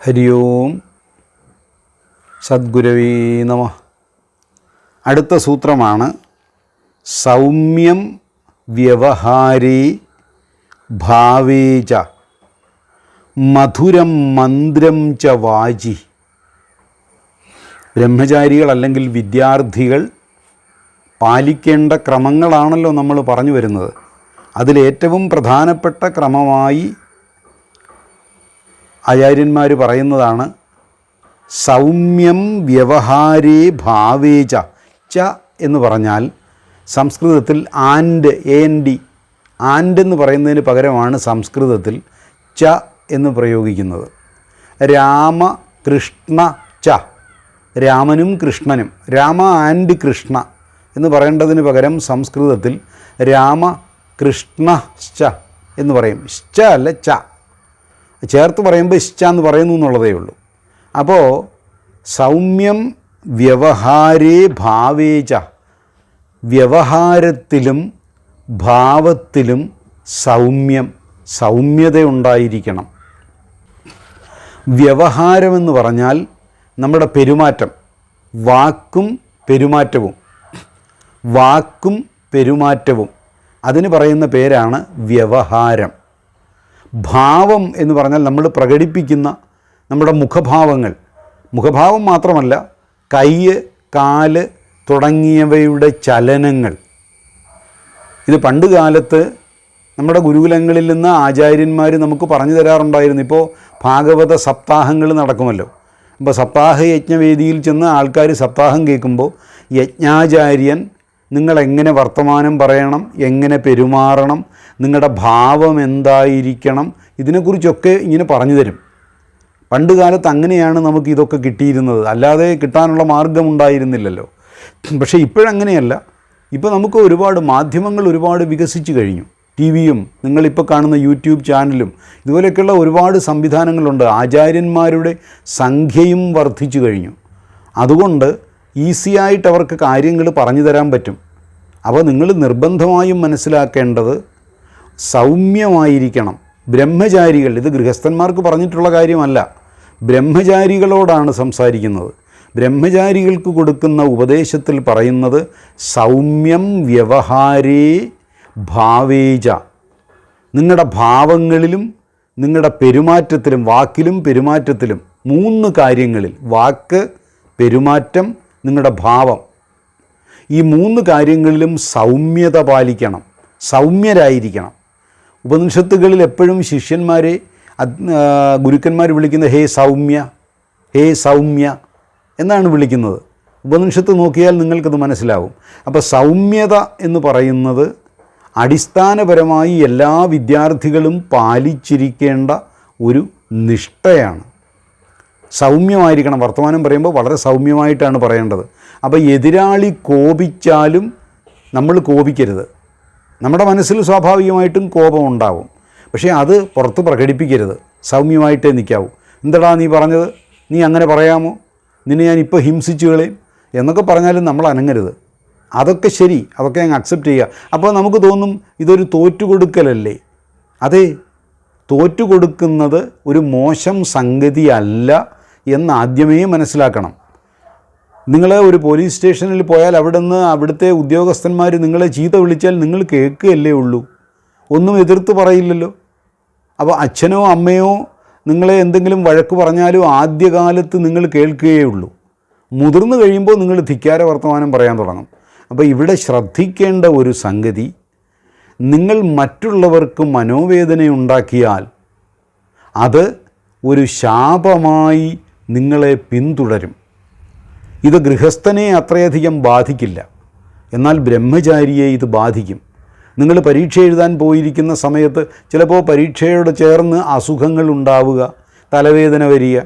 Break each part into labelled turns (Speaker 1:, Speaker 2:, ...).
Speaker 1: ഹരി ഓം സദ്ഗുരവേ നമ. അടുത്ത സൂത്രമാണ് സൗമ്യം വ്യവഹാരേ ഭാവേച മധുരം മന്ത്രം ച വാചി. ബ്രഹ്മചാരികൾ അല്ലെങ്കിൽ വിദ്യാർത്ഥികൾ പാലിക്കേണ്ട ക്രമങ്ങളാണല്ലോ നമ്മൾ പറഞ്ഞു വരുന്നത്. അതിലേറ്റവും പ്രധാനപ്പെട്ട ക്രമമായി ആചാര്യന്മാർ പറയുന്നതാണ് സൗമ്യം വ്യവഹാരേ ഭാവേച ച. എന്ന് പറഞ്ഞാൽ സംസ്കൃതത്തിൽ and A N D and എന്ന് പറയുന്നതിന് പകരമാണ് സംസ്കൃതത്തിൽ ച എന്ന് പ്രയോഗിക്കുന്നത്. രാമ കൃഷ്ണ ച. രാമനും കൃഷ്ണനും. രാമ ആൻഡ് കൃഷ്ണ എന്ന് പറയേണ്ടതിന് പകരം സംസ്കൃതത്തിൽ രാമ കൃഷ്ണ ച എന്ന് പറയും. ശ്ച അല്ല ച. ചേർത്ത് പറയുമ്പോൾ ഇഷ്ട എന്ന് പറയുന്നു എന്നുള്ളതേ ഉള്ളൂ. അപ്പോൾ സൗമ്യം വ്യവഹാരേ ഭാവേച. വ്യവഹാരത്തിലും ഭാവത്തിലും സൗമ്യം സൗമ്യത ഉണ്ടായിരിക്കണം വ്യവഹാരമെന്ന് പറഞ്ഞാൽ നമ്മുടെ പെരുമാറ്റം. വാക്കും പെരുമാറ്റവും. വാക്കും പെരുമാറ്റവും. അതിന് പറയുന്ന പേരാണ് വ്യവഹാരം. ഭാവം എന്ന് പറഞ്ഞാൽ നമ്മൾ പ്രകടിപ്പിക്കുന്ന നമ്മുടെ മുഖഭാവങ്ങൾ. മുഖഭാവം മാത്രമല്ല കൈ കാൽ തുടങ്ങിയവയുടെ ചലനങ്ങൾ. ഇത് പണ്ട് കാലത്ത് നമ്മുടെ ഗുരുകുലങ്ങളിൽ നിന്ന് ആചാര്യന്മാർ നമുക്ക് പറഞ്ഞു തരാറുണ്ടായിരുന്നു. ഇപ്പോൾ ഭാഗവത സപ്താഹങ്ങൾ നടക്കുമല്ലോ. അപ്പോൾ സപ്താഹ യജ്ഞവേദിയിൽ ചെന്ന് ആൾക്കാർ സപ്താഹം കേൾക്കുമ്പോൾ യജ്ഞാചാര്യൻ നിങ്ങൾ എങ്ങനെ വർത്തമാനം പറയണം? എങ്ങനെ പെരുമാറണം? നിങ്ങളുടെ ഭാവം എന്തായിരിക്കണം? ഇതിനെക്കുറിച്ചൊക്കെ ഇങ്ങനെ പറഞ്ഞു തരും. പണ്ട് കാലത്ത് അങ്ങനെയാണ് നമുക്ക് ഇതൊക്കെ കിട്ടിയിരുന്നത്. അല്ലാതെ കിട്ടാനുള്ള മാർഗമുണ്ടായിരുന്നില്ലല്ലോ പക്ഷേ ഇപ്പോഴങ്ങനെയല്ല. ഇപ്പോൾ നമുക്ക് ഒരുപാട് മാധ്യമങ്ങൾ ഒരുപാട് വികസിച്ചു കഴിഞ്ഞു. ടി വിയും നിങ്ങളിപ്പോൾ കാണുന്ന യൂട്യൂബ് ചാനലും ഇതുപോലെയൊക്കെയുള്ള ഒരുപാട് സംവിധാനങ്ങളുണ്ട്. ആചാര്യന്മാരുടെ സംഖ്യയും വർദ്ധിച്ചു കഴിഞ്ഞു. അതുകൊണ്ട് ഈസിയായിട്ട് അവർക്ക് കാര്യങ്ങൾ പറഞ്ഞു തരാൻ പറ്റും. അപ്പോൾ നിങ്ങൾ നിർബന്ധമായും മനസ്സിലാക്കേണ്ടത് സൗമ്യമായിരിക്കണം. ബ്രഹ്മചാരികൾ ഇത് ഗൃഹസ്ഥന്മാർക്ക് പറഞ്ഞിട്ടുള്ള കാര്യമല്ല. ബ്രഹ്മചാരികളോടാണ് സംസാരിക്കുന്നത്. ബ്രഹ്മചാരികൾക്ക് കൊടുക്കുന്ന ഉപദേശത്തിൽ പറയുന്നത് സൗമ്യം വ്യവഹാരേ ഭാവേജ. നിങ്ങളുടെ ഭാവങ്ങളിലും നിങ്ങളുടെ പെരുമാറ്റത്തിലും വാക്കിലും പെരുമാറ്റത്തിലും മൂന്ന് കാര്യങ്ങളിൽ വാക്ക് പെരുമാറ്റം നിങ്ങളുടെ ഭാവം. ഈ മൂന്ന് കാര്യങ്ങളിലും സൗമ്യത പാലിക്കണം സൗമ്യരായിരിക്കണം. ഉപനിഷത്തുകളിൽ എപ്പോഴും ശിഷ്യന്മാരെ ഗുരുക്കന്മാർ വിളിക്കുന്ന ഹേ സൗമ്യ ഹേ സൗമ്യ. എന്നാണ് വിളിക്കുന്നത്. ഉപനിഷത്ത് നോക്കിയാൽ നിങ്ങൾക്കത് മനസ്സിലാവും. അപ്പോൾ സൗമ്യത എന്ന് പറയുന്നത് അടിസ്ഥാനപരമായി എല്ലാ വിദ്യാർത്ഥികളും പാലിച്ചിരിക്കേണ്ട ഒരു നിഷ്ഠയാണ്. സൗമ്യമായിരിക്കണം. വർത്തമാനം പറയുമ്പോൾ വളരെ സൗമ്യമായിട്ടാണ് പറയേണ്ടത്. അപ്പോൾ എതിരാളി കോപിച്ചാലും നമ്മൾ കോപിക്കരുത്. നമ്മുടെ മനസ്സിൽ സ്വാഭാവികമായിട്ടും കോപം ഉണ്ടാവും. പക്ഷേ അത് പുറത്ത് പ്രകടിപ്പിക്കരുത്. സൗമ്യമായിട്ടേ നിൽക്കാവൂ. എന്തടാ നീ പറഞ്ഞത്? നീ അങ്ങനെ പറയാമോ? നിന്നെ ഞാൻ ഇപ്പോൾ ഹിംസിച്ചു കളയും എന്നൊക്കെ പറഞ്ഞാലും നമ്മൾ അനങ്ങരുത്. അതൊക്കെ ശരി അതൊക്കെ അങ്ങ് അക്സെപ്റ്റ് ചെയ്യുക. അപ്പോൾ നമുക്ക് തോന്നും ഇതൊരു തോറ്റുകൊടുക്കലല്ലേ? അതെ തോറ്റുകൊടുക്കുന്നത് ഒരു മോശം സംഗതിയല്ല എന്ന് ആദ്യമേ മനസ്സിലാക്കണം. നിങ്ങൾ ഒരു പോലീസ് സ്റ്റേഷനിൽ പോയാൽ അവിടെ നിന്ന് അവിടുത്തെ ഉദ്യോഗസ്ഥന്മാർ നിങ്ങളെ ചീത്ത വിളിച്ചാൽ നിങ്ങൾ കേൾക്കുകയല്ലേ ഉള്ളൂ. ഒന്നും എതിർത്ത് പറയില്ലല്ലോ. അപ്പോൾ അച്ഛനോ അമ്മയോ നിങ്ങളെ എന്തെങ്കിലും വഴക്ക് പറഞ്ഞാലും ആദ്യകാലത്ത് നിങ്ങൾ കേൾക്കുകയേ ഉള്ളൂ. മുതിർന്നു കഴിയുമ്പോൾ നിങ്ങൾ ധിക്കാര വർത്തമാനം പറയാൻ തുടങ്ങും. അപ്പോൾ ഇവിടെ ശ്രദ്ധിക്കേണ്ട ഒരു സംഗതി നിങ്ങൾ മറ്റുള്ളവർക്ക് മനോവേദനയുണ്ടാക്കിയാൽ അത് ഒരു ശാപമായി നിങ്ങളെ പിന്തുടരും. ഇത് ഗൃഹസ്ഥനെ അത്രയധികം ബാധിക്കില്ല. എന്നാൽ ബ്രഹ്മചാരിയെ ഇത് ബാധിക്കും. നിങ്ങൾ പരീക്ഷ എഴുതാൻ പോയിരിക്കുന്ന സമയത്ത് ചിലപ്പോൾ പരീക്ഷയോട് ചേർന്ന് അസുഖങ്ങൾ ഉണ്ടാവുക തലവേദന വരിക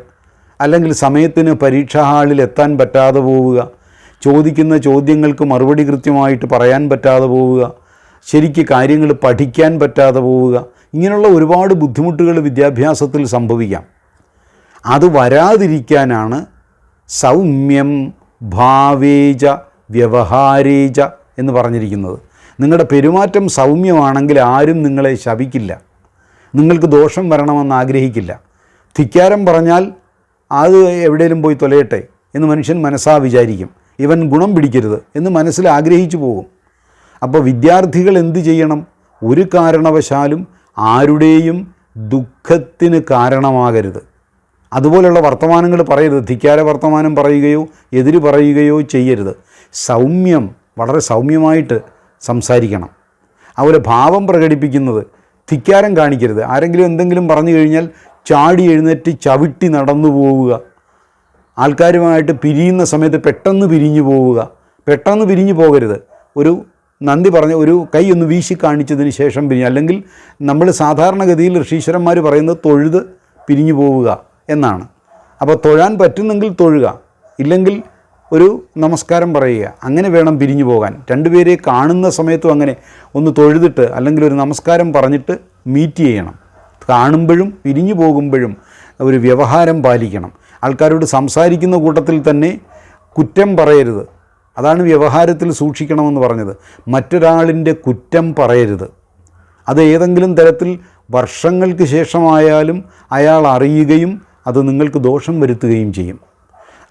Speaker 1: അല്ലെങ്കിൽ സമയത്തിന് പരീക്ഷാ ഹാളിൽ എത്താൻ പറ്റാതെ പോവുക ചോദിക്കുന്ന ചോദ്യങ്ങൾക്ക് മറുപടി കൃത്യമായിട്ട് പറയാൻ പറ്റാതെ പോവുക ശരിക്ക് കാര്യങ്ങൾ പഠിക്കാൻ പറ്റാതെ പോവുക ഇങ്ങനെയുള്ള ഒരുപാട് ബുദ്ധിമുട്ടുകൾ വിദ്യാഭ്യാസത്തിൽ സംഭവിക്കാം. അത് വരാതിരിക്കാനാണ് സൗമ്യം ഭാവേജ വ്യവഹാരേജ എന്ന് പറഞ്ഞിരിക്കുന്നത്. നിങ്ങളുടെ പെരുമാറ്റം സൗമ്യമാണെങ്കിൽ ആരും നിങ്ങളെ ശപിക്കില്ല. നിങ്ങൾക്ക് ദോഷം വരണമെന്ന് ആഗ്രഹിക്കില്ല. ധിക്കാരം പറഞ്ഞാൽ അത് എവിടെയെങ്കിലും പോയി തൊലയട്ടെ എന്ന് മനുഷ്യൻ മനസ്സാ വിചാരിക്കും. ഇവൻ ഗുണം പിടിക്കരുത് എന്ന് മനസ്സിൽ ആഗ്രഹിച്ചു പോകും. അപ്പോൾ വിദ്യാർത്ഥികൾ എന്ത് ചെയ്യണം? ഒരു കാരണവശാലും ആരുടെയും ദുഃഖത്തിന് കാരണമാകരുത്. അതുപോലെയുള്ള വർത്തമാനങ്ങൾ പറയരുത്. ധിക്കാര വർത്തമാനം പറയുകയോ എതിര് പറയുകയോ ചെയ്യരുത്. സൗമ്യം വളരെ സൗമ്യമായിട്ട് സംസാരിക്കണം. അതുപോലെ ഭാവം പ്രകടിപ്പിക്കുന്നത് ധിക്കാരം കാണിക്കരുത്. ആരെങ്കിലും എന്തെങ്കിലും പറഞ്ഞു കഴിഞ്ഞാൽ ചാടി എഴുന്നേറ്റ് ചവിട്ടി നടന്നു പോവുക. ആൾക്കാരുമായിട്ട് പിരിയുന്ന സമയത്ത് പെട്ടെന്ന് പിരിഞ്ഞു പോവുക. പെട്ടെന്ന് പിരിഞ്ഞു പോകരുത്. ഒരു നന്ദി പറഞ്ഞ ഒരു കൈ ഒന്ന് വീശി കാണിച്ചതിന് ശേഷം പിരിഞ്ഞു അല്ലെങ്കിൽ നമ്മൾ സാധാരണഗതിയിൽ ഋഷീശ്വരന്മാർ പറയുന്നത് തൊഴുത് പിരിഞ്ഞു പോവുക എന്നാണ്. അപ്പോൾ തൊഴാൻ പറ്റുന്നെങ്കിൽ തൊഴുക. ഇല്ലെങ്കിൽ ഒരു നമസ്കാരം പറയുക. അങ്ങനെ വേണം പിരിഞ്ഞു പോകാൻ. രണ്ടുപേരെ കാണുന്ന സമയത്തും അങ്ങനെ ഒന്ന് തൊഴുതിട്ട് അല്ലെങ്കിൽ ഒരു നമസ്കാരം പറഞ്ഞിട്ട് മീറ്റ് ചെയ്യണം. കാണുമ്പോഴും പിരിഞ്ഞു പോകുമ്പോഴും ഒരു വ്യവഹാരം പാലിക്കണം. ആൾക്കാരോട് സംസാരിക്കുന്ന കൂട്ടത്തിൽ തന്നെ കുറ്റം പറയരുത്. അതാണ് വ്യവഹാരത്തിൽ സൂക്ഷിക്കണമെന്ന് പറഞ്ഞത്. മറ്റൊരാളിന്റെ കുറ്റം പറയരുത്. അത് ഏതെങ്കിലും തരത്തിൽ വർഷങ്ങൾക്ക് ശേഷമായാലും അയാൾ അറിയുകയും അത് നിങ്ങൾക്ക് ദോഷം വരുത്തുകയും ചെയ്യും.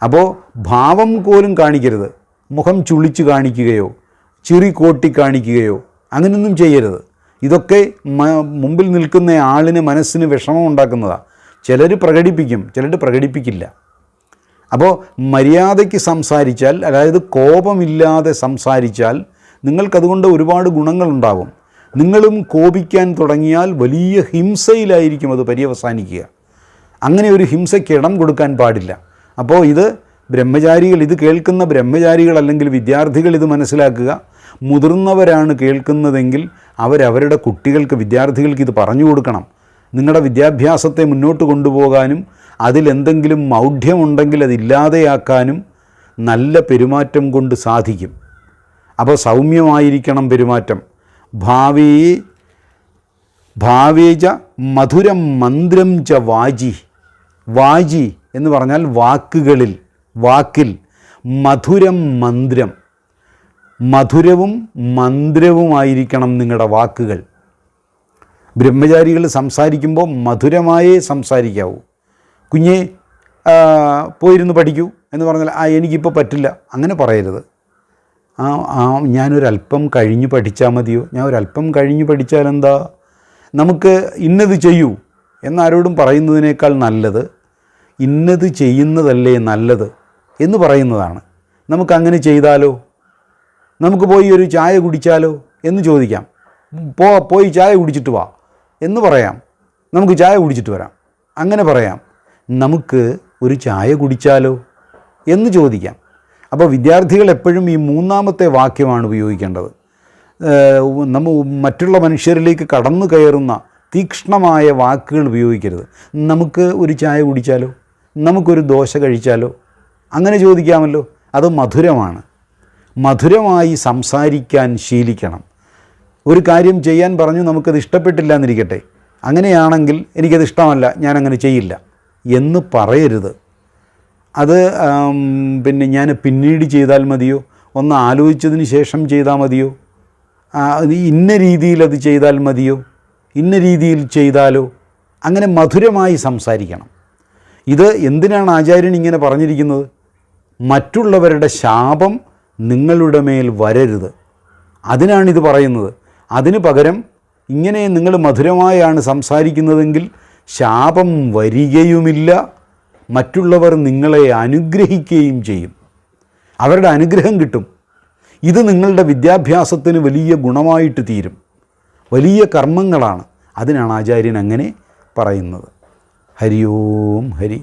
Speaker 1: അപ്പോൾ ഭാവം പോലും കാണിക്കരുത്. മുഖം ചുളിച്ച് കാണിക്കുകയോ ചിറി കോട്ടി കാണിക്കുകയോ അങ്ങനെയൊന്നും ചെയ്യരുത്. ഇതൊക്കെ മുമ്പിൽ നിൽക്കുന്ന ആളിന് മനസ്സിന് വിഷമം ഉണ്ടാക്കുന്നതാണ് ചിലർ പ്രകടിപ്പിക്കും ചിലർ പ്രകടിപ്പിക്കില്ല. അപ്പോൾ മര്യാദയ്ക്ക് സംസാരിച്ചാൽ അതായത് കോപമില്ലാതെ സംസാരിച്ചാൽ നിങ്ങൾക്കതുകൊണ്ട് ഒരുപാട് ഗുണങ്ങളുണ്ടാകും നിങ്ങളും കോപിക്കാൻ തുടങ്ങിയാൽ വലിയ ഹിംസയിലായിരിക്കും അത് പര്യവസാനിക്കുക. അങ്ങനെ ഒരു ഹിംസയ്ക്ക് ഇടം കൊടുക്കാൻ പാടില്ല. അപ്പോൾ ഇത് ബ്രഹ്മചാരികൾ ഇത് കേൾക്കുന്ന ബ്രഹ്മചാരികൾ അല്ലെങ്കിൽ വിദ്യാർത്ഥികൾ ഇത് മനസ്സിലാക്കുക. മുതിർന്നവരാണ് കേൾക്കുന്നതെങ്കിൽ അവരവരുടെ കുട്ടികൾക്ക് വിദ്യാർത്ഥികൾക്ക് ഇത് പറഞ്ഞു കൊടുക്കണം. നിങ്ങളുടെ വിദ്യാഭ്യാസത്തെ മുന്നോട്ട് കൊണ്ടുപോകാനും അതിലെന്തെങ്കിലും മൗഢ്യമുണ്ടെങ്കിൽ അതില്ലാതെയാക്കാനും നല്ല പെരുമാറ്റം കൊണ്ട് സാധിക്കും. അപ്പോൾ സൗമ്യമായിരിക്കണം പെരുമാറ്റം. ഭാവി ഭാവേജ മധുരം മന്ത്രം ച വാജി വാജി എന്ന് പറഞ്ഞാൽ വാക്കുകളിൽ വാക്കിൽ. മധുരം മന്ത്രം. മധുരവും മന്ത്രവുമായിരിക്കണം നിങ്ങളുടെ വാക്കുകൾ. ബ്രഹ്മചാരികൾ സംസാരിക്കുമ്പോൾ മധുരമായേ സംസാരിക്കാവൂ. കുഞ്ഞെ പോയിരുന്ന് പഠിക്കൂ എന്ന് പറഞ്ഞാൽ ആ എനിക്കിപ്പോൾ പറ്റില്ല. അങ്ങനെ പറയരുത്. ആ ആ ഞാനൊരല്പം കഴിഞ്ഞ് പഠിച്ചാൽ മതിയോ? ഞാൻ ഒരല്പം കഴിഞ്ഞ് പഠിച്ചാൽ എന്താ നമുക്ക് ഇന്നത് ചെയ്യൂ എന്നാരോടും പറയുന്നതിനേക്കാൾ നല്ലത് ഇന്നത് ചെയ്യുന്നതല്ലേ നല്ലത് എന്ന് പറയുന്നതാണ്. നമുക്കങ്ങനെ ചെയ്താലോ? നമുക്ക് പോയി ഒരു ചായ കുടിച്ചാലോ എന്ന് ചോദിക്കാം. പോ പോയി ചായ കുടിച്ചിട്ട് വാ എന്ന് പറയാം. നമുക്ക് ചായ കുടിച്ചിട്ട് വരാം. അങ്ങനെ പറയാം. നമുക്ക് ഒരു ചായ കുടിച്ചാലോ എന്ന് ചോദിക്കാം. അപ്പോൾ വിദ്യാർത്ഥികൾ എപ്പോഴും ഈ മൂന്നാമത്തെ വാക്യമാണ് ഉപയോഗിക്കേണ്ടത്. നമ്മ മറ്റുള്ള മനുഷ്യരിലേക്ക് കടന്നു കയറുന്ന തീക്ഷ്ണമായ വാക്കുകൾ ഉപയോഗിക്കരുത്. നമുക്ക് ഒരു ചായ കുടിച്ചാലോ? നമുക്കൊരു ദോശ കഴിച്ചാലോ? അങ്ങനെ ചോദിക്കാമല്ലോ. അത് മധുരമാണ്. മധുരമായി സംസാരിക്കാൻ ശീലിക്കണം. ഒരു കാര്യം ചെയ്യാൻ പറഞ്ഞു നമുക്കത് ഇഷ്ടപ്പെട്ടില്ല എന്നിരിക്കട്ടെ. അങ്ങനെയാണെങ്കിൽ എനിക്കത് ഇഷ്ടമല്ല ഞാനങ്ങനെ ചെയ്യില്ല എന്ന് പറയരുത്. അത് പിന്നെ ഞാൻ പിന്നീട് ചെയ്താൽ മതിയോ? ഒന്ന് ആലോചിച്ചതിന് ശേഷം ചെയ്താൽ മതിയോ? ഇന്ന രീതിയിൽ അത് ചെയ്താൽ മതിയോ? ഇന്ന രീതിയിൽ ചെയ്താലോ? അങ്ങനെ മധുരമായി സംസാരിക്കണം. ഇത് എന്തിനാണ് ആചാര്യൻ ഇങ്ങനെ പറഞ്ഞിരിക്കുന്നത്? മറ്റുള്ളവരുടെ ശാപം നിങ്ങളുടെ മേൽ വരരുത്. അതിനാണിത് പറയുന്നത്. അതിന് പകരം ഇങ്ങനെ നിങ്ങൾ മധുരമായാണ് സംസാരിക്കുന്നതെങ്കിൽ ശാപം വരികയുമില്ല. മറ്റുള്ളവർ നിങ്ങളെ അനുഗ്രഹിക്കുകയും ചെയ്യും. അവരുടെ അനുഗ്രഹം കിട്ടും. ഇത് നിങ്ങളുടെ വിദ്യാഭ്യാസത്തിന് വലിയ ഗുണമായിട്ട് തീരും. വലിയ കർമ്മങ്ങളാണ്. അതിനാണ് ആചാര്യൻ അങ്ങനെ പറയുന്നത്. ഹരി ഓം ഹരി.